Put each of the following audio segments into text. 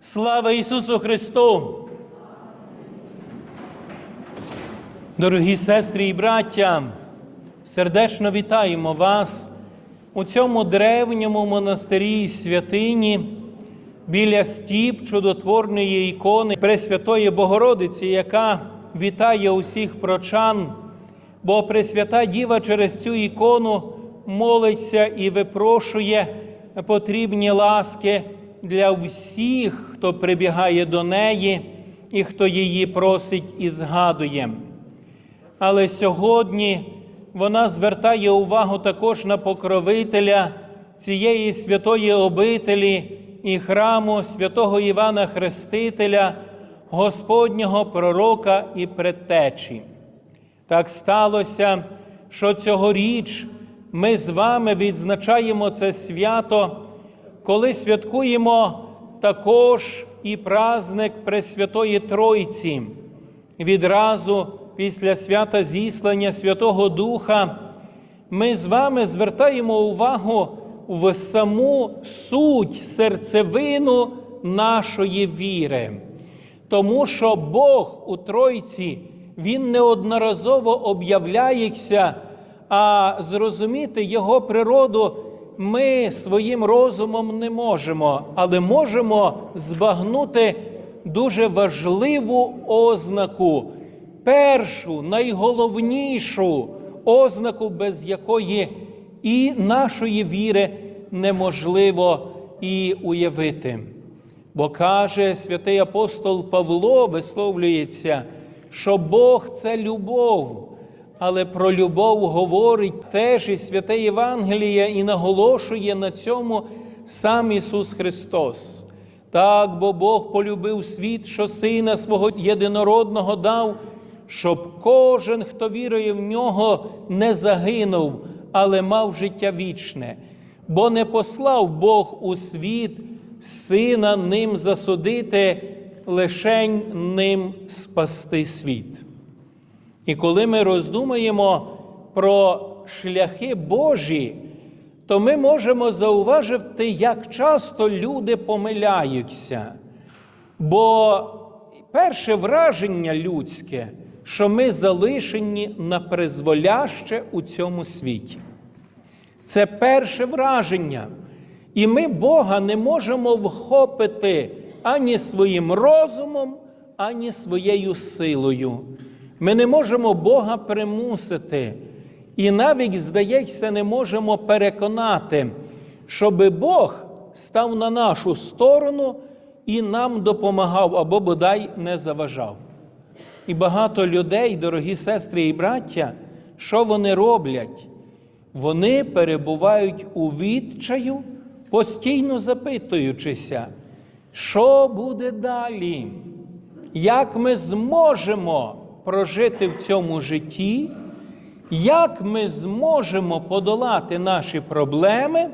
Слава Ісусу Христу! Дорогі сестри і браття, сердечно вітаємо вас у цьому древньому монастирі і святині біля стіп чудотворної ікони Пресвятої Богородиці, яка вітає усіх прочан, бо Пресвята Діва через цю ікону молиться і випрошує потрібні ласки для всіх, хто прибігає до неї і хто її просить і згадує. Але сьогодні вона звертає увагу також на покровителя цієї святої обителі і храму святого Івана Хрестителя, Господнього пророка і предтечі. Так сталося, що цьогоріч ми з вами відзначаємо це свято, коли святкуємо також і праздник Пресвятої Тройці. Відразу після свята зіслання Святого Духа ми з вами звертаємо увагу в саму суть серцевину нашої віри. Тому що Бог у Тройці, Він неодноразово об'являється, а зрозуміти Його природу ми своїм розумом не можемо, але можемо збагнути дуже важливу ознаку, першу, найголовнішу ознаку, без якої і нашої віри неможливо і уявити. Бо каже святий апостол Павло, висловлюється, що Бог це любов, але про любов говорить теж і святе Євангеліє і наголошує на цьому сам Ісус Христос. Так, бо Бог полюбив світ, що Сина свого єдинородного дав, щоб кожен, хто вірує в нього, не загинув, але мав життя вічне, бо не послав Бог у світ сина ним засудити, лишень ним спасти світ. І коли ми роздумаємо про шляхи Божі, то ми можемо зауважити, як часто люди помиляються. Бо перше враження людське, що ми залишені на призволяще у цьому світі. Це перше враження. І ми Бога не можемо вхопити ані своїм розумом, ані своєю силою. Ми не можемо Бога примусити. І навіть, здається, не можемо переконати, щоби Бог став на нашу сторону і нам допомагав або бодай не заважав. І багато людей, дорогі сестри і браття, що вони роблять? Вони перебувають у відчаю, постійно запитуючися, що буде далі, як ми зможемо прожити в цьому житті, як ми зможемо подолати наші проблеми,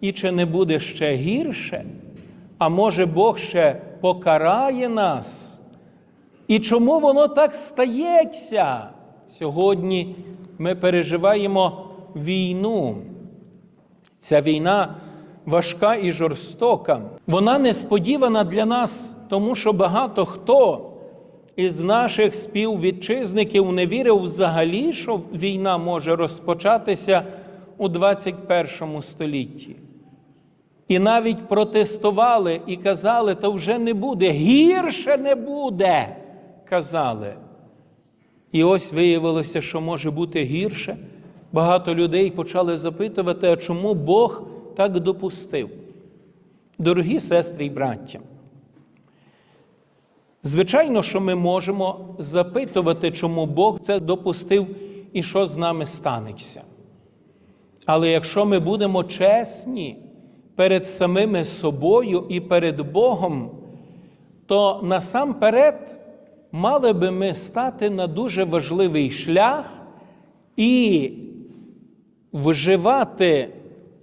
і чи не буде ще гірше, а може Бог ще покарає нас? І чому воно так стається? Сьогодні ми переживаємо війну. Ця війна важка і жорстока. Вона несподівана для нас, тому що багато хто із наших співвітчизників не вірив взагалі, що війна може розпочатися у 21 столітті. І навіть протестували і казали, то вже не буде, гірше не буде, казали. І ось виявилося, що може бути гірше. Багато людей почали запитувати, а чому Бог так допустив. Дорогі сестри і браття, звичайно, що ми можемо запитувати, чому Бог це допустив і що з нами станеться. Але якщо ми будемо чесні перед самими собою і перед Богом, то насамперед мали би ми стати на дуже важливий шлях і вживати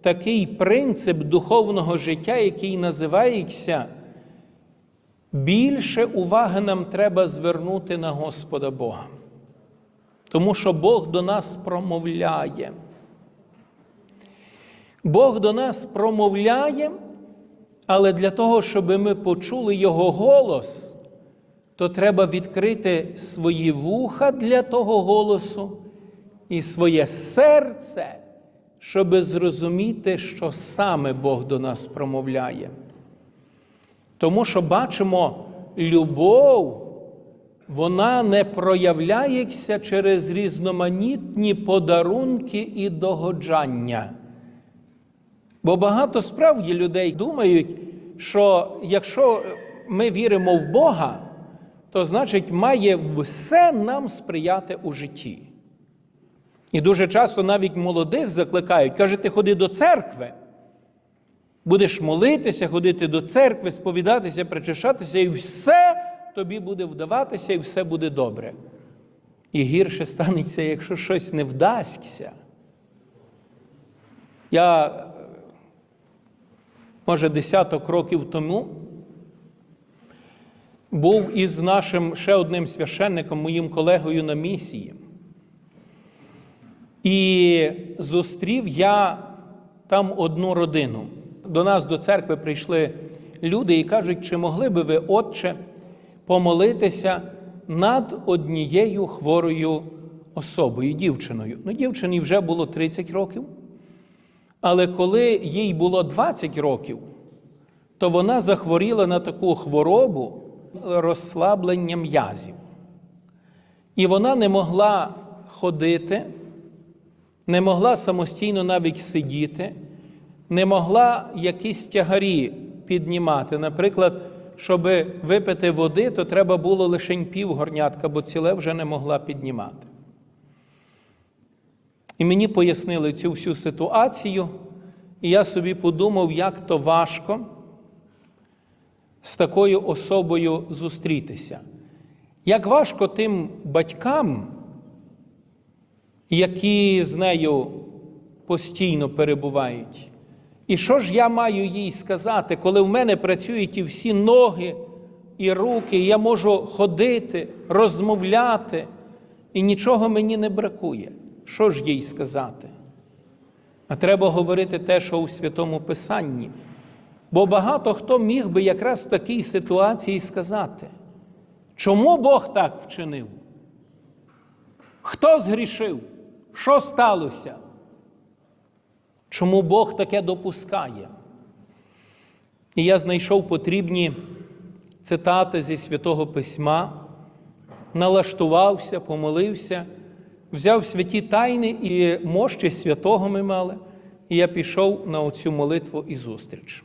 такий принцип духовного життя, який називається більше уваги нам треба звернути на Господа Бога. Тому що Бог до нас промовляє. Бог до нас промовляє, Але для того, щоб ми почули Його голос, то треба відкрити свої вуха для того голосу і своє серце, щоб зрозуміти, що саме Бог до нас промовляє. Тому що бачимо, любов, вона не проявляється через різноманітні подарунки і догоджання. Бо багато справді людей думають, що якщо ми віримо в Бога, то значить має все нам сприяти у житті. І дуже часто навіть молодих закликають, кажуть, ти ходи до церкви, будеш молитися, ходити до церкви, сповідатися, причащатися, і все тобі буде вдаватися, і все буде добре. І гірше станеться, якщо щось не вдасться. Я, може, десяток років тому був із нашим ще одним священником, моїм колегою на місії. І зустрів я там одну родину. До нас до церкви прийшли люди і кажуть, чи могли би ви, Отче, помолитися над однією хворою особою, дівчиною. Ну, дівчині вже було 30 років, але коли їй було 20 років, то вона захворіла на таку хворобу розслаблення м'язів. І вона не могла ходити, не могла самостійно навіть сидіти, не могла якісь тягарі піднімати. Наприклад, щоб випити води, то треба було лише пів горнятка, бо ціле вже не могла піднімати. І мені пояснили цю всю ситуацію, і я собі подумав, як то важко з такою особою зустрітися. Як важко тим батькам, які з нею постійно перебувають. І що ж я маю їй сказати, коли в мене працюють і всі ноги і руки, і я можу ходити, розмовляти, і нічого мені не бракує. Що ж їй сказати? А треба говорити те, що у Святому Писанні. Бо багато хто міг би якраз в такій ситуації сказати, чому Бог так вчинив? Хто згрішив? Що сталося? Чому Бог таке допускає? І я знайшов потрібні цитати зі Святого Письма, налаштувався, помолився, взяв святі тайни і мощі святого ми мали, і я пішов на оцю молитву і зустріч.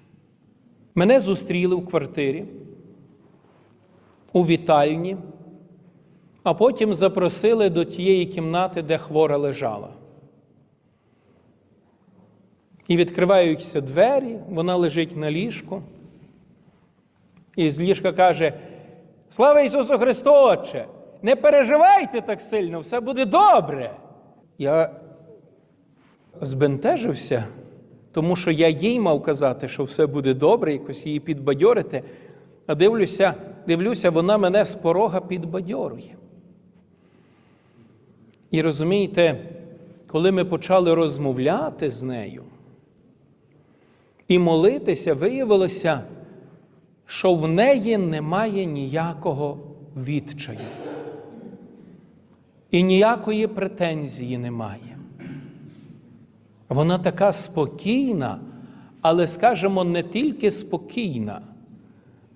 Мене зустріли в квартирі, у вітальні, а потім запросили до тієї кімнати, де хвора лежала. І відкриваються двері, вона лежить на ліжку. І з ліжка каже: Слава Ісусу Христу, Отче! Не переживайте так сильно, все буде добре. Я збентежився, тому що я їй мав казати, що все буде добре, якось її підбадьорити. А дивлюся, дивлюся, вона мене з порога підбадьорує. І розумієте, коли ми почали розмовляти з нею і молитися, виявилося, що в неї немає ніякого відчаю. І ніякої претензії немає. Вона така спокійна, але, скажімо, не тільки спокійна,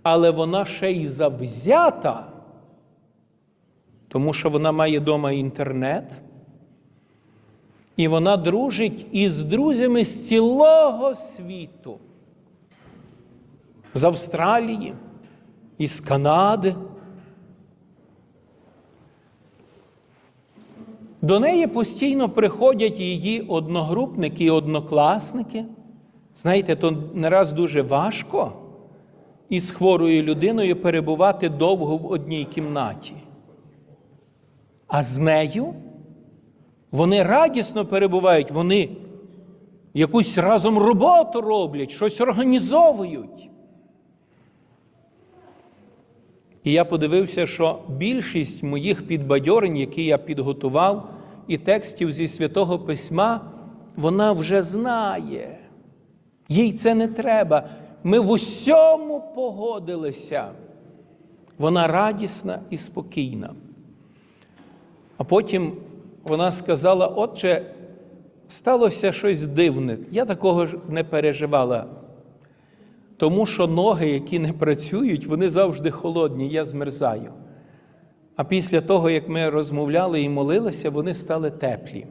але вона ще й завзята, тому що вона має вдома інтернет, і вона дружить із друзями з цілого світу, з Австралії, із Канади. До неї постійно приходять її одногрупники і однокласники. Знаєте, то не раз дуже важко із хворою людиною перебувати довго в одній кімнаті. А з нею вони радісно перебувають, вони якусь разом роботу роблять, щось організовують. І я подивився, що більшість моїх підбадьорень, які я підготував, і текстів зі Святого Письма, вона вже знає. Їй це не треба. ми в усьому погодилися. Вона радісна і спокійна. А потім вона сказала: Отче, сталося щось дивне. Я такого ж не переживала. Тому що ноги, які не працюють, вони завжди холодні, я змерзаю. А після того, як ми розмовляли і молилися, вони стали теплі.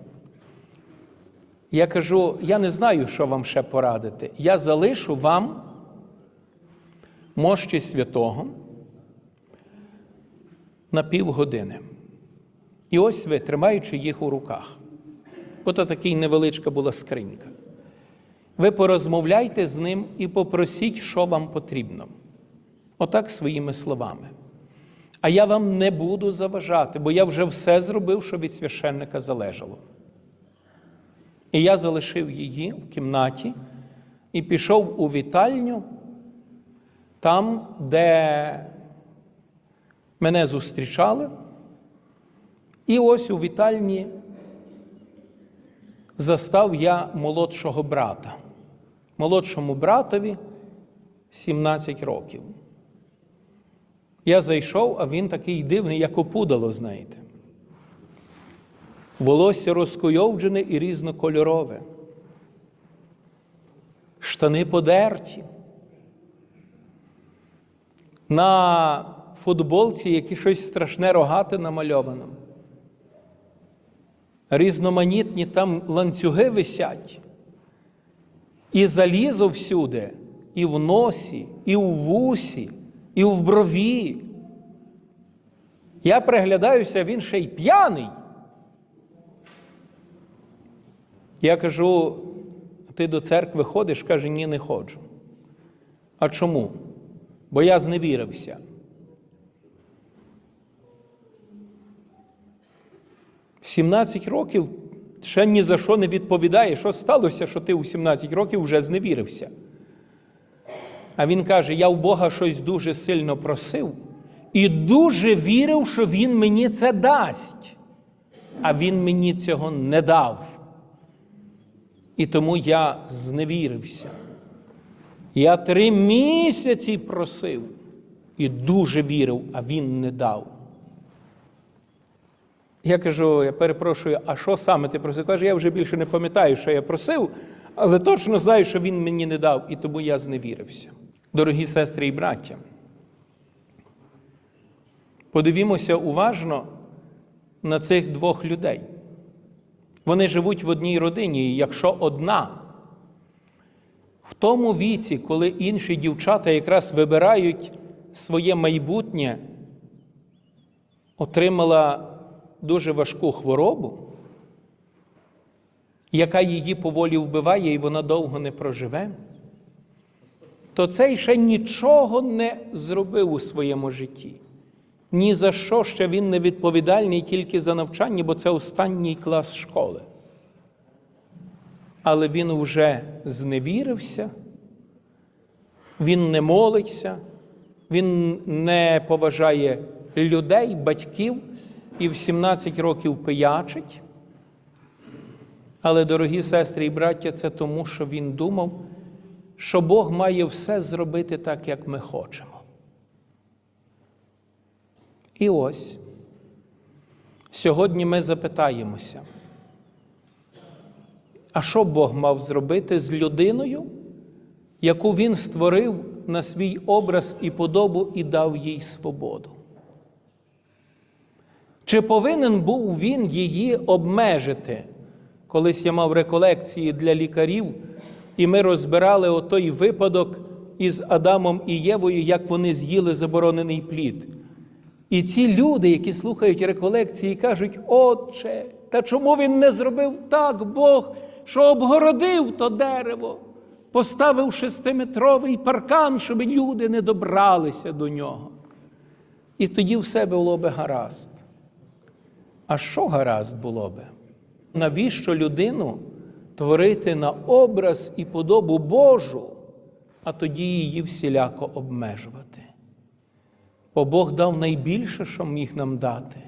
Я кажу: я не знаю, що вам ще порадити. Я залишу вам мощі святого на півгодини. І ось ви, тримаючи їх у руках. Ото такий невеличка була скринька. Ви порозмовляйте з ним і попросіть, що вам потрібно. Отак своїми словами. А я вам не буду заважати, бо я вже все зробив, що від священника залежало. І я залишив її в кімнаті і пішов у вітальню, там, де мене зустрічали. І ось у вітальні застав я молодшого брата. Молодшому братові 17 років. Я зайшов, а він такий дивний, як опудало, знаєте. Волосся розкуйовджене і різнокольорове. Штани подерті. На футболці яке щось страшне рогате намальовано. Різноманітні там ланцюги висять. І залізо всюди, і в носі, і в вусі, і в брові. Я приглядаюся, він ще й п'яний. Я кажу, ти до церкви ходиш? Каже, ні, не ходжу. А чому? Бо я зневірився. Сімнадцять років ще ні за що не відповідає, що сталося, що ти у 17 років вже зневірився. А він каже: я в Бога щось дуже сильно просив і дуже вірив, що Він мені це дасть. А Він мені цього не дав. І тому я зневірився. Я три місяці просив і дуже вірив, а він не дав. Я кажу, я перепрошую, а що саме ти просив? Каже, я вже більше не пам'ятаю, що я просив, але точно знаю, що він мені не дав, і тому я зневірився. Дорогі сестри і браття, подивімося уважно на цих двох людей. Вони живуть в одній родині, і якщо одна, в тому віці, коли інші дівчата якраз вибирають своє майбутнє, отримала дуже важку хворобу, яка її поволі вбиває, і вона довго не проживе, то цей ще нічого не зробив у своєму житті. Ні за що ще він не відповідальний тільки за навчання, бо це останній клас школи. Але він вже зневірився, він не молиться, він не поважає людей, батьків і в 17 років пиячить. Але, дорогі сестри і браття, це тому, що він думав, що Бог має все зробити так, як ми хочемо. І ось сьогодні ми запитаємося, а що Бог мав зробити з людиною, яку Він створив на свій образ і подобу і дав їй свободу? Чи повинен був він її обмежити? Колись я мав реколекції для лікарів, і ми розбирали отой випадок із Адамом і Євою, як вони з'їли заборонений плід. І ці люди, які слухають реколекції, кажуть, Отче, та чому він не зробив так Бог, що обгородив то дерево, поставив шестиметровий паркан, щоб люди не добралися до нього. І тоді все було би гаразд. А що гаразд було би? Навіщо людину творити на образ і подобу Божу, а тоді її всіляко обмежувати? Бо Бог дав найбільше, що міг нам дати,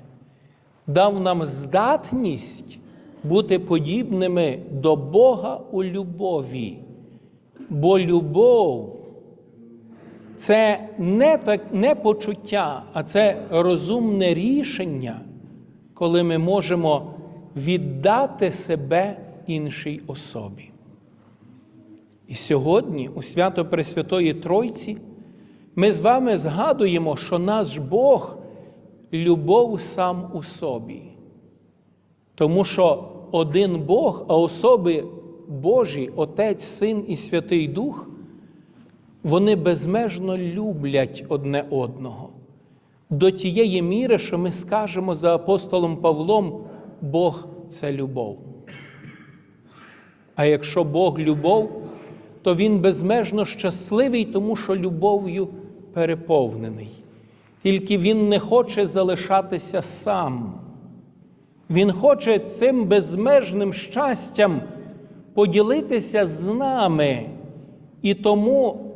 дав нам здатність бути подібними до Бога у любові. Бо любов це не, так, не почуття, а це розумне рішення, коли ми можемо віддати себе іншій особі. І сьогодні, у свято Пресвятої Тройці, ми з вами згадуємо, що наш Бог любов сам у собі. Тому що один Бог, а особи Божі, Отець, Син і Святий Дух, вони безмежно люблять одне одного. До тієї міри, що ми скажемо за апостолом Павлом, Бог це любов. А якщо Бог любов, то Він безмежно щасливий, тому що любов'ю переповнений. Тільки Він не хоче залишатися сам. Він хоче цим безмежним щастям поділитися з нами і тому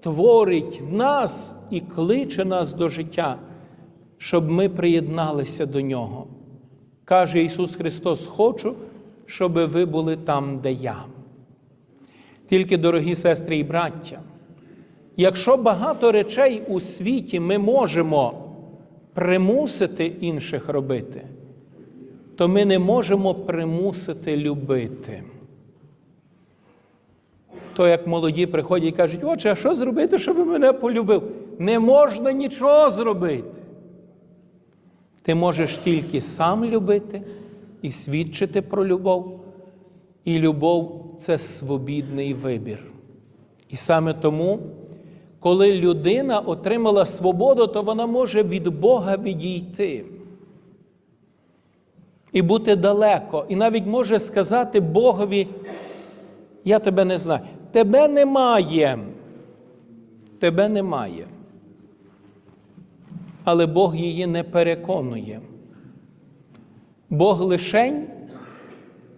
творить нас і кличе нас до життя, щоб ми приєдналися до Нього. Каже Ісус Христос: Хочу, щоб ви були там, де я. Тільки, дорогі сестри і браття, якщо багато речей у світі ми можемо примусити інших робити, то ми не можемо примусити любити. То як молоді приходять і кажуть, отче, а що зробити, щоб мене полюбив? Не можна нічого зробити. Ти можеш тільки сам любити і свідчити про любов. І любов це свобідний вибір. І саме тому, коли людина отримала свободу, то вона може від Бога відійти і бути далеко. І навіть може сказати Богові, я тебе не знаю. Тебе немає. Тебе немає. Але Бог її не переконує. Бог лишень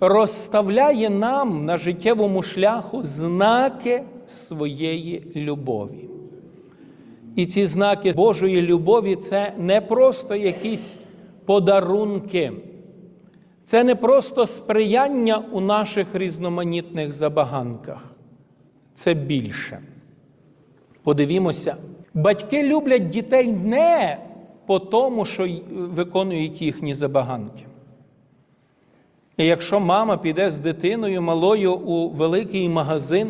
розставляє нам на життєвому шляху знаки своєї любові. І ці знаки Божої любові це не просто якісь подарунки, це не просто сприяння у наших різноманітних забаганках. Це більше. Подивімося, батьки люблять дітей не по тому, що виконують їхні забаганки. І якщо мама піде з дитиною малою у великий магазин,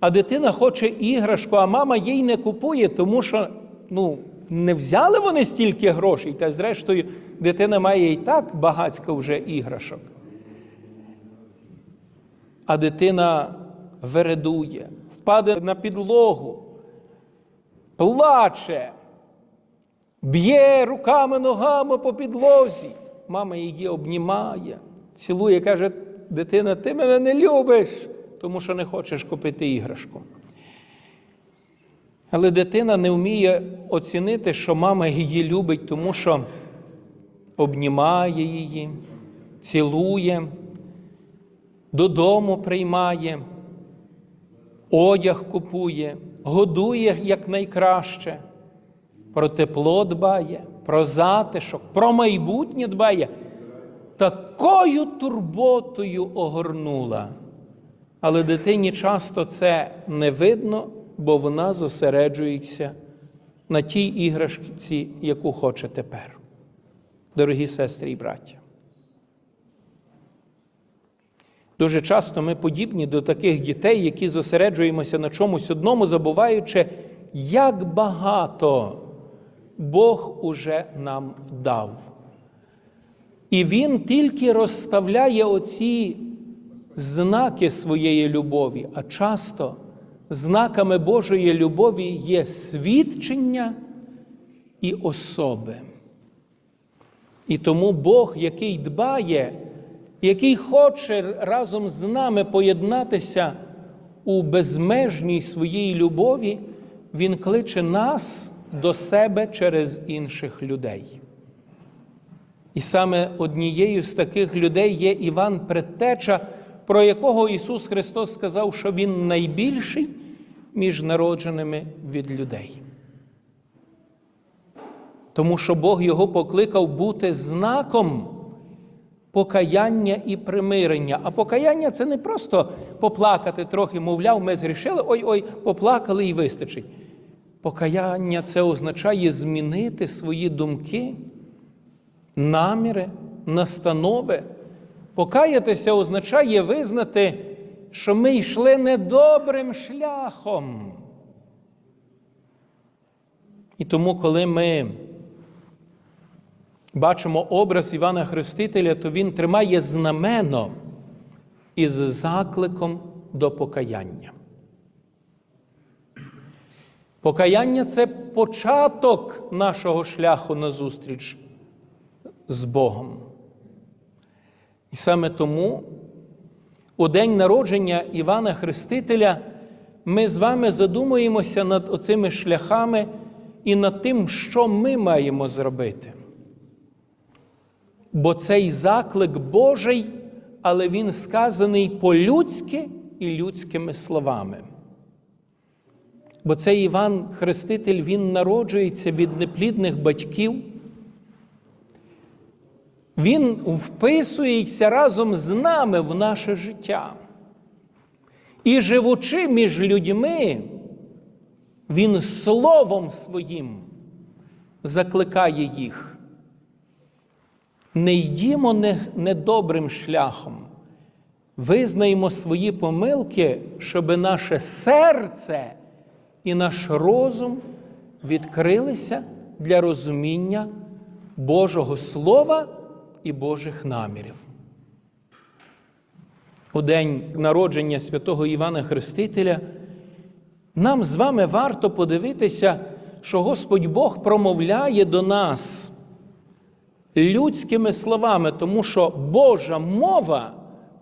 а дитина хоче іграшку, а мама їй не купує, тому що ну, не взяли вони стільки грошей, та зрештою дитина має і так багацько вже іграшок. А дитина вередує, впаде на підлогу, плаче, б'є руками, ногами по підлозі. Мама її обнімає, цілує, каже, дитина, ти мене не любиш, тому що не хочеш купити іграшку. Але дитина не вміє оцінити, що мама її любить, тому що обнімає її, цілує, додому приймає, одяг купує, годує якнайкраще, про тепло дбає, про затишок, про майбутнє дбає. Такою турботою огорнула. Але дитині часто це не видно, бо вона зосереджується на тій іграшці, яку хоче тепер. Дорогі сестри і браття. Дуже часто ми подібні до таких дітей, які зосереджуємося на чомусь одному, забуваючи, як багато Бог уже нам дав. І Він тільки розставляє оці знаки своєї любові, а часто знаками Божої любові є свідчення і особи. І тому Бог, який дбає, який хоче разом з нами поєднатися у безмежній своїй любові, Він кличе нас до себе через інших людей. І саме однією з таких людей є Іван Предтеча, про якого Ісус Христос сказав, що Він найбільший між народженими від людей. Тому що Бог його покликав бути знаком покаяння і примирення. А покаяння це не просто поплакати трохи, мовляв, ми згрішили, ой-ой, поплакали і вистачить. Покаяння це означає змінити свої думки, наміри, настанови. Покаятися означає визнати, що ми йшли недобрим шляхом. І тому, коли ми бачимо образ Івана Хрестителя, то він тримає знамено із закликом до покаяння. Покаяння це початок нашого шляху на зустріч з Богом. І саме тому у день народження Івана Хрестителя ми з вами задумуємося над оцими шляхами і над тим, що ми маємо зробити. Бо цей заклик Божий, але він сказаний по-людськи і людськими словами. Бо цей Іван Хреститель він народжується від неплідних батьків. Він вписується разом з нами в наше життя. І живучи між людьми, він словом своїм закликає їх. Не йдімо недобрим шляхом, визнаємо свої помилки, щоб наше серце і наш розум відкрилися для розуміння Божого Слова і Божих намірів. У день народження святого Івана Хрестителя нам з вами варто подивитися, що Господь Бог промовляє до нас людськими словами, тому що Божа мова,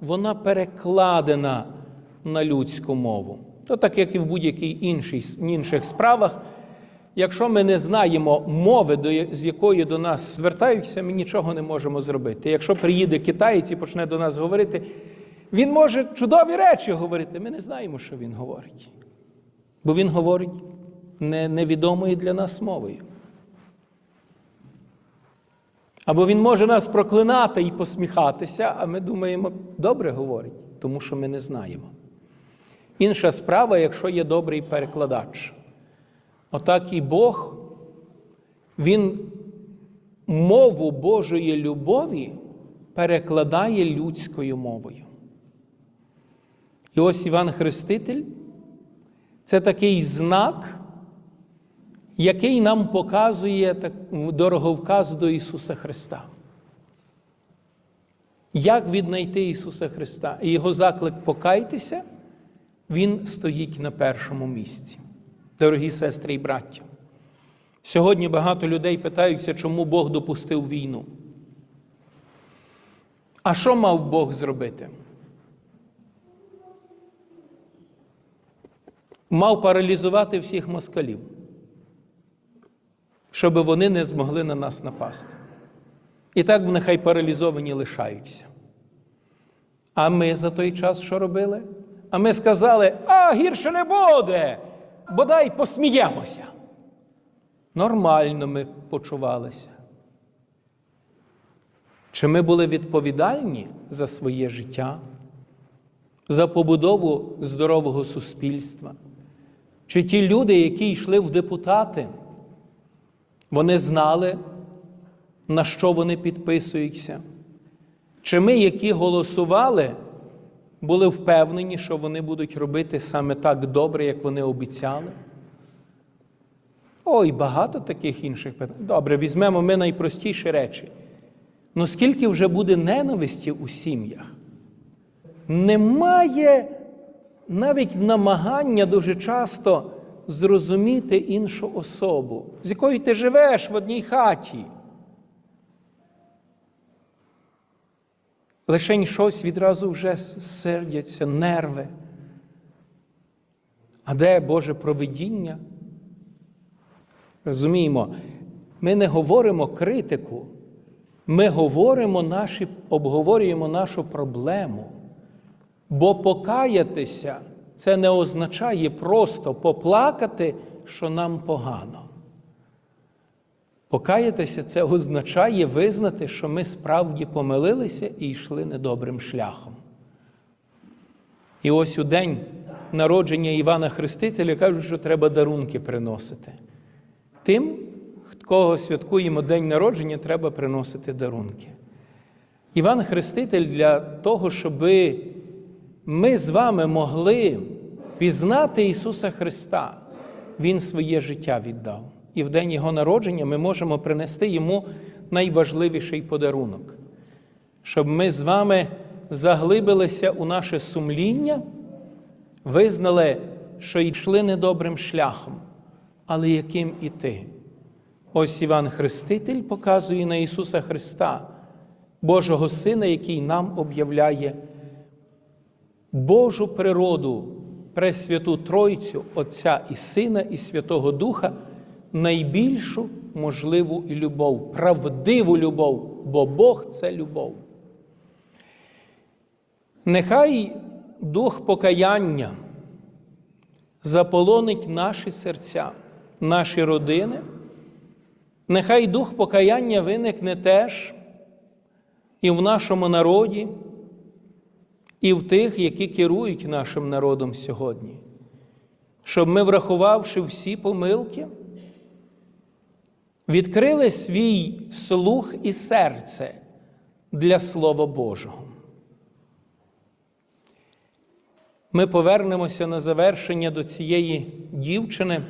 вона перекладена на людську мову. То так, як і в іншій, інших справах, якщо ми не знаємо мови, з якої до нас звертаються, ми нічого не можемо зробити. Якщо приїде китаєць і почне до нас говорити, він може чудові речі говорити. Ми не знаємо, що він говорить. Бо він говорить невідомою для нас мовою. Або він може нас проклинати і посміхатися, а ми думаємо, добре говорить, тому що ми не знаємо. Інша справа, якщо є добрий перекладач. Отак і Бог, Він мову Божої любові перекладає людською мовою. І ось Іван Хреститель це такий знак, який нам показує дороговказ до Ісуса Христа. Як віднайти Ісуса Христа? І Його заклик покайтеся, Він стоїть на першому місці. Дорогі сестри і браття. Сьогодні багато людей питаються, чому Бог допустив війну. А що мав Бог зробити? Мав паралізувати всіх москалів, щоб вони не змогли на нас напасти. І так нехай паралізовані лишаються. А ми за той час що робили? А ми сказали, а гірше не буде, бодай посміємося. Нормально ми почувалися. Чи ми були відповідальні за своє життя, за побудову здорового суспільства? Чи ті люди, які йшли в депутати, вони знали, на що вони підписуються? Чи ми, які голосували, були впевнені, що вони будуть робити саме так добре, як вони обіцяли? Ой, багато таких інших питань. Добре, візьмемо ми найпростіші речі. Ну скільки вже буде ненависті у сім'ях? Немає навіть намагання дуже часто зрозуміти іншу особу, з якою ти живеш в одній хаті. Лишень щось відразу вже сердяться, нерви. А де Боже провидіння? Розуміємо, ми не говоримо критику, ми говоримо наші, обговорюємо нашу проблему. Бо покаятися це не означає просто поплакати, що нам погано. Покаятися це означає визнати, що ми справді помилилися і йшли недобрим шляхом. І ось у день народження Івана Хрестителя кажуть, що треба дарунки приносити. Тим, кого святкуємо день народження, треба приносити дарунки. Іван Хреститель для того, щоб ми з вами могли пізнати Ісуса Христа, Він своє життя віддав. І в день Його народження ми можемо принести Йому найважливіший подарунок, щоб ми з вами заглибилися у наше сумління, визнали, що йшли недобрим шляхом, але яким іти. Ось Іван Хреститель показує на Ісуса Христа, Божого Сина, який нам об'являє Божу природу, Пресвяту Тройцю, Отця і Сина, і Святого Духа, найбільшу можливу любов, правдиву любов, бо Бог це любов. Нехай дух покаяння заполонить наші серця, наші родини. Нехай дух покаяння виникне теж і в нашому народі, і в тих, які керують нашим народом сьогодні, щоб ми, врахувавши всі помилки, відкрили свій слух і серце для Слова Божого. Ми повернемося на завершення до цієї дівчини,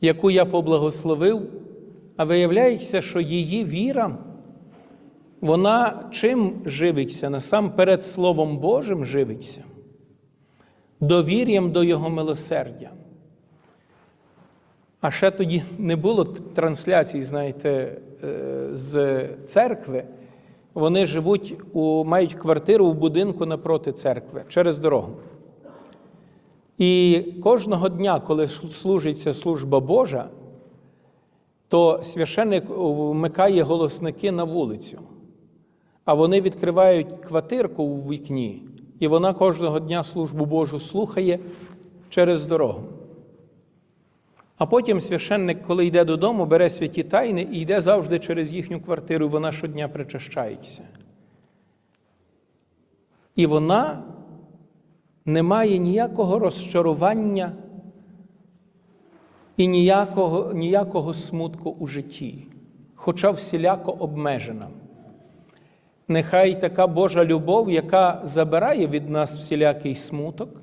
яку я поблагословив, а виявляється, що її віра, вона чим живиться? Насамперед Словом Божим живиться, довір'ям до Його милосердя. А ще тоді не було трансляцій, знаєте, е, з церкви. Вони живуть у, мають квартиру в будинку напроти церкви через дорогу. І кожного дня, коли служиться служба Божа, то священник вмикає голосники на вулицю, а вони відкривають квартирку у вікні, і вона кожного дня службу Божу слухає через дорогу. А потім священник, коли йде додому, бере святі тайни і йде завжди через їхню квартиру, і вона щодня причащається. І вона не має ніякого розчарування і ніякого, ніякого смутку у житті, хоча всіляко обмежена. Нехай така Божа любов, яка забирає від нас всілякий смуток,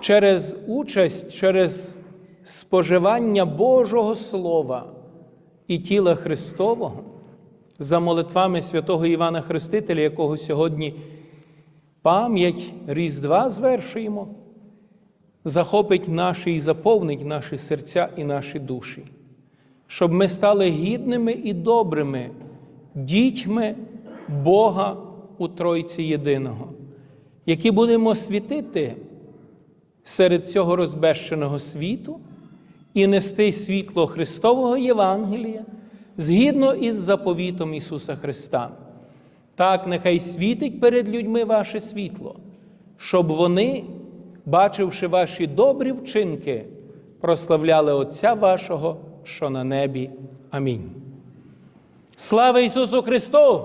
через участь, через споживання Божого Слова і тіла Христового за молитвами святого Івана Хрестителя, якого сьогодні пам'ять Різдва звершуємо, захопить наші і заповнить наші серця і наші душі, щоб ми стали гідними і добрими дітьми Бога у Тройці Єдиного, які будемо світити серед цього розбещеного світу і нести світло Христового Євангелія згідно із заповітом Ісуса Христа. Так, нехай світить перед людьми ваше світло, щоб вони, бачивши ваші добрі вчинки, прославляли Отця вашого, що на небі. Амінь. Слава Ісусу Христу!